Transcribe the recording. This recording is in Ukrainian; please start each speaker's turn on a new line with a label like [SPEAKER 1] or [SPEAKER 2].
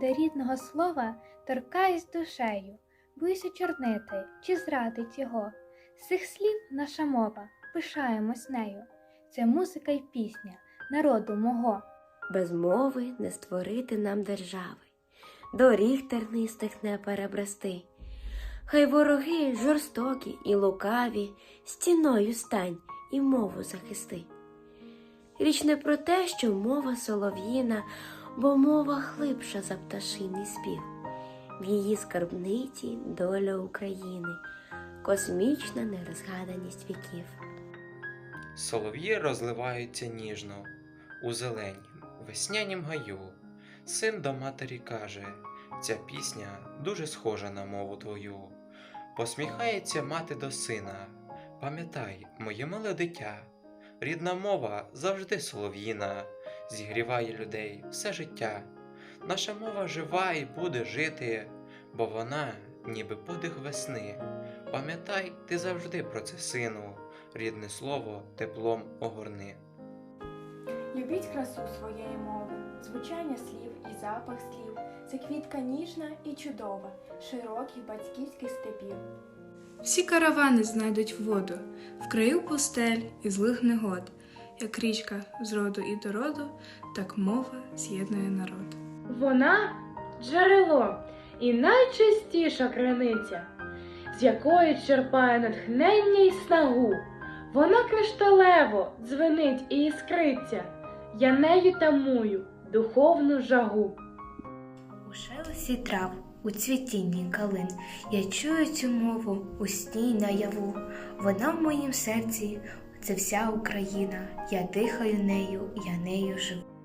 [SPEAKER 1] До рідного слова торкаюсь душею, боюся чорнити чи зрадить його. З цих слів наша мова, пишаємось нею. Це музика й пісня народу мого.
[SPEAKER 2] Без мови не створити нам держави, доріг тернистих не перебрести. Хай вороги жорстокі і лукаві, стіною стань і мову захисти. Річ не про те, що мова солов'їна, бо мова глибша за пташиний спів. В її скарбниці доля України, космічна нерозгаданість віків.
[SPEAKER 3] Солов'ї розливаються ніжно у зеленім, веснянім гаю. Син до матері каже: ця пісня дуже схожа на мову твою. Посміхається мати до сина. Пам'ятай, моє миле дитя, рідна мова завжди солов'їна, зігріває людей все життя. Наша мова жива і буде жити, бо вона, ніби подих весни. Пам'ятай, ти завжди про це, сину, рідне слово теплом огорни.
[SPEAKER 4] Любіть красу своєї мови, звучання слів і запах слів. Це квітка ніжна і чудова, широких батьківських степів.
[SPEAKER 5] Всі каравани знайдуть воду в краю пустель і злих негод, як річка з роду і до роду, так мова з'єднує народ.
[SPEAKER 6] Вона джерело і найчистіша криниця, з якої черпає натхнення й снагу. Вона кришталево дзвенить і іскриться, я нею тамую духовну жагу.
[SPEAKER 7] У шелесті трав, у цвітінні калин, я чую цю мову у сні й наяву. Вона в моїм серці, це вся Україна. Я дихаю нею, я нею живу.